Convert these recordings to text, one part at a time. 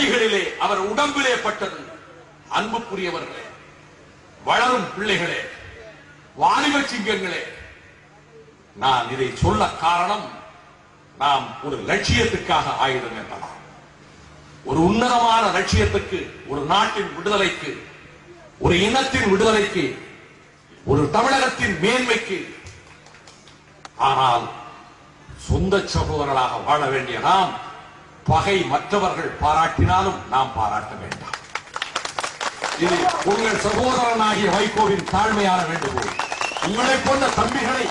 கைகளிலே அவர் உடம்பிலே பட்டது அன்புக்குரியவர்களே வளரும் பிள்ளைகளே வாலிப சிங்கங்களே நான் இதை சொல்ல காரணம் நாம் ஒரு லட்சியத்துக்காக ஆயுதம் என்றலாம் ஒரு உன்னதமான லட்சியத்துக்கு ஒரு நாட்டின் விடுதலைக்கு ஒரு இனத்தின் விடுதலைக்கு ஒரு தமிழகத்தின் மேன்மைக்கு ஆனால் சொந்த சகோதரர்களாக வாழ வேண்டிய நாம் பகை மற்றவர்கள் பாராட்டினாலும் நாம் பாராட்ட வேண்டாம். இது உங்கள் சகோதரனாகிய வைகோவின் தாழ்மையான வேண்டுகோள். உங்களை போன்ற தம்பிகளை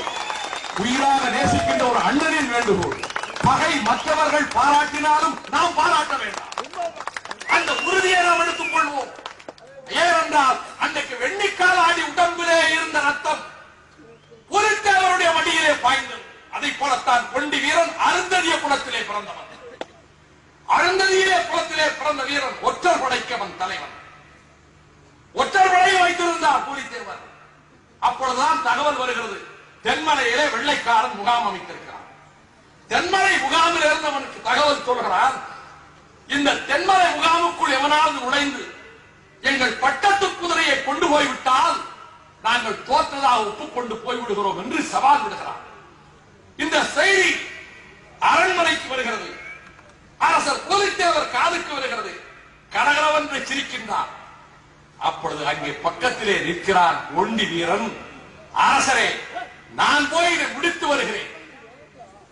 உயிராக நேசிக்கின்ற ஒரு அண்ணனின் வேண்டுகோள். பகை மற்றவர்கள் பாராட்டினாலும் நாம் பாராட்ட வேண்டாம். அந்த உறுதியை நாம் எடுத்துக் கொள்வோம். ஏனென்றால் அன்றைக்கு வெண்ணிக்கால் ஆடி உடம்பிலே இருந்த ரத்தம் புலித்தேவருடைய மடியிலே பாய்ந்தது. அதை போலத்தான் கொண்டி வீரன் அருந்ததிய குலத்திலே பிறந்தவன். அருந்ததியிலே குளத்திலே பிறந்த வீரன் ஒற்றர் படைக்கவன் தலைவன். ஒற்றர் படையை வைத்திருந்தார் புலித்தேவர் அப்பொழுதுதான் தகவல் வருகிறது. தென்மலையிலே வெள்ளைக்காரன் முகாம் அமைத்திருக்கிறான். தென்மலை முகாமில் இருந்தவனுக்கு தகவல் சொல்கிறான் இந்த தென்மலை முகாமுக்குள் எவனாவது நுழைந்து எங்கள் பட்டத்து குதிரையை கொண்டு போய்விட்டால் நாங்கள் தோற்றதாக ஒப்புக்கொண்டு போய்விடுகிறோம் என்று சவால் விடுகிறார் இந்த செய்தி அரண்மனைக்கு வருகிறது அரசர் புலித்தேவர் காதுக்கு வருகிறது சிரிக்கின்றான் அப்பொழுது அங்கே பக்கத்திலே நிற்கிறான் ஒண்டி வீரன் அரசரே நான் போய் இதை முடித்து வருகிறேன்.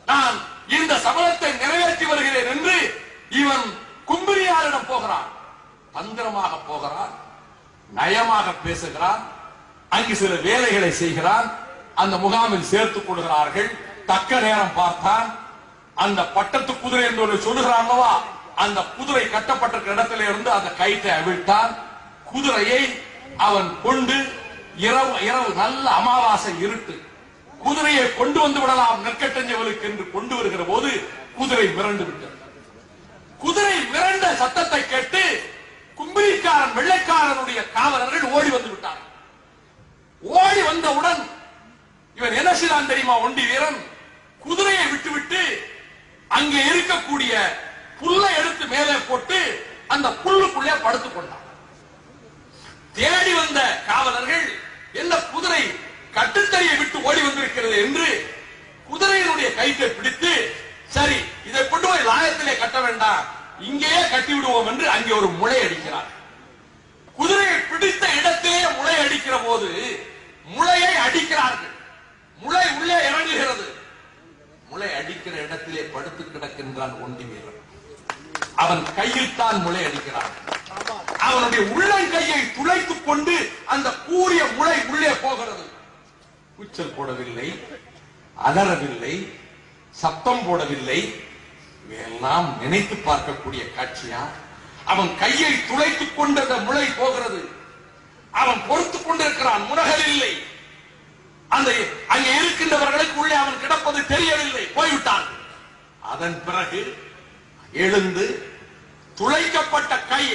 நான் இந்த சபலத்தை நிறைவேற்றி வருகிறேன் என்று இவன் கும்பிரியாரிடம் போகிறான். தந்திரமாக போகிறான் நயமாக பேசுகிறான் அங்கு சில வேலைகளை செய்கிறான். அந்த முகாமில் சேர்த்துக் கொள்கிறார்கள். தக்க நேரம் பார்த்தான். அந்த பட்டத்து குதிரை என்று சொல்லுகிறான் அல்லவா? அந்த குதிரை கட்டப்பட்டிருக்கிற இடத்துல இருந்து அந்த கயிற்றை அவிழ்த்தான். குதிரையை அவன் கொண்டு இரவு இரவு நல்ல அமாவாசை இருட்டு. குதிரையை கொண்டு வந்து விடலாம் நெற்கட்டஞ்சவளுக்கு என்று கொண்டு வருகிற போது குதிரை மிரண்டு விட்டது. குதிரை மிரண்ட சத்தத்தை கேட்டு கும்பிரிக்காரன் வெள்ளைக்காரனுடைய காவலர்கள் ஓடி வந்து விட்டார் ஓடி வந்தவுடன் இவன் என்ன செய்தான் தெரியுமா? ஒண்டி வீரன் குதிரையை விட்டுவிட்டு அங்கே இருக்கக்கூடிய புல்லை எடுத்து மேலே போட்டு அந்த புல்லுக்குள்ளே படுத்துக் கொண்டான் தேடி வந்த காவலர்கள் என்ன குதிரை கட்டுத்தறியை விட்டு ஓடி வந்திருக்கிறது என்று குதிரையினுடைய கயிற்றை பிடித்து சரி இதை கொண்டு போய் லாயத்திலே கட்ட வேண்டாம் இங்கேயே கட்டி விடுவோம் என்று அங்கே ஒரு முளை அடிக்கிறார். குதிரையை பிடித்த இடத்திலே முளை அடிக்கிற போது முளையை அடிக்கிறார்கள். முளை உள்ளே இறங்குகிறது. முளை அடிக்கிற இடத்திலே படுத்து கிடக்கின்றான் ஒண்டி வீரன். அவன் கையில் தான் முளை அடிக்கிறான். அவனுடைய உள்ளங்கையை துளைத்துக் கொண்டு அந்த கூறிய முளை உள்ளே போகிறது. கூச்சல் போடவில்லை அலறவில்லை சத்தம் போடவில்லை. இவையெல்லாம் நினைத்து பார்க்கக்கூடிய காட்சியா? அவன் கையை துளைத்துக் கொண்டு அந்த முளை போகிறது. அவன் பொறுத்துக் கொண்டிருக்கிறான் முனகல் இல்லை. அந்த அங்கே இருக்கின்றவர்களுக்கு உள்ளே அவன் கிடப்பது தெரியவில்லை போய்விட்டான் அதன் பிறகு எழுந்து துளைக்கப்பட்ட கை.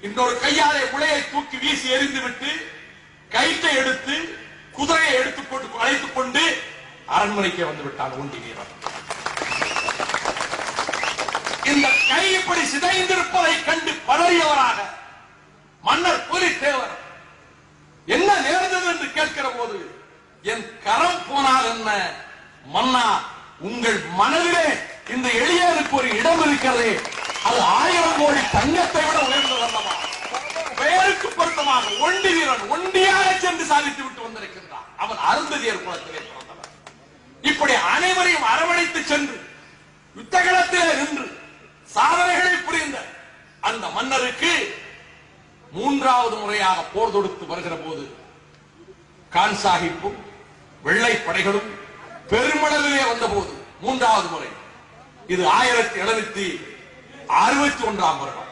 இன்னொரு கையாலே உலையை தூக்கி வீசி எறிந்து விட்டு கயிற்றை எடுத்து குதிரையை எடுத்துக்கொண்டு அழைத்துக் கொண்டு அரண்மனைக்கு வந்து விட்டான் ஒண்டி வீரன். இந்த கை இப்படி சிதைந்திருப்பதை கண்டு பதறியவராக மன்னர் புலித்தேவர் என்ன நேர்ந்தது என்று கேட்கிற போது என் கரம் போனால் என்ன? மன்னா உங்கள் மனதிலே இந்த எளியனுக்கு ஒரு இடம் இருக்கிறதே. அது ஆயிரம் கோடி தங்கத்தை விட உயர்ந்த அல்லவா பெயருக்கு பொருத்தமாக ஒண்டி வீரன் ஒண்டியாக சென்று சாதித்து விட்டு வந்திருக்கின்றான். அவன் அருந்ததியர் குலத்திலே பிறந்தவன். இப்படி அனைவரையும் அரவணைத்து சென்று யுத்தகலத்திலே நின்று சாதனைகளை புரிந்த அந்த மன்னருக்கு மூன்றாவது முறையாக போர் தொடுத்து வருகிற போது கான் சாஹிப்பும் வெள்ளை படைகளும் பெருமளவிலே வந்தபோது மூன்றாவது முறை. இது ஆயிரத்தி எழுநூத்தி அறுபத்தி ஒன்றாம் வருடம்.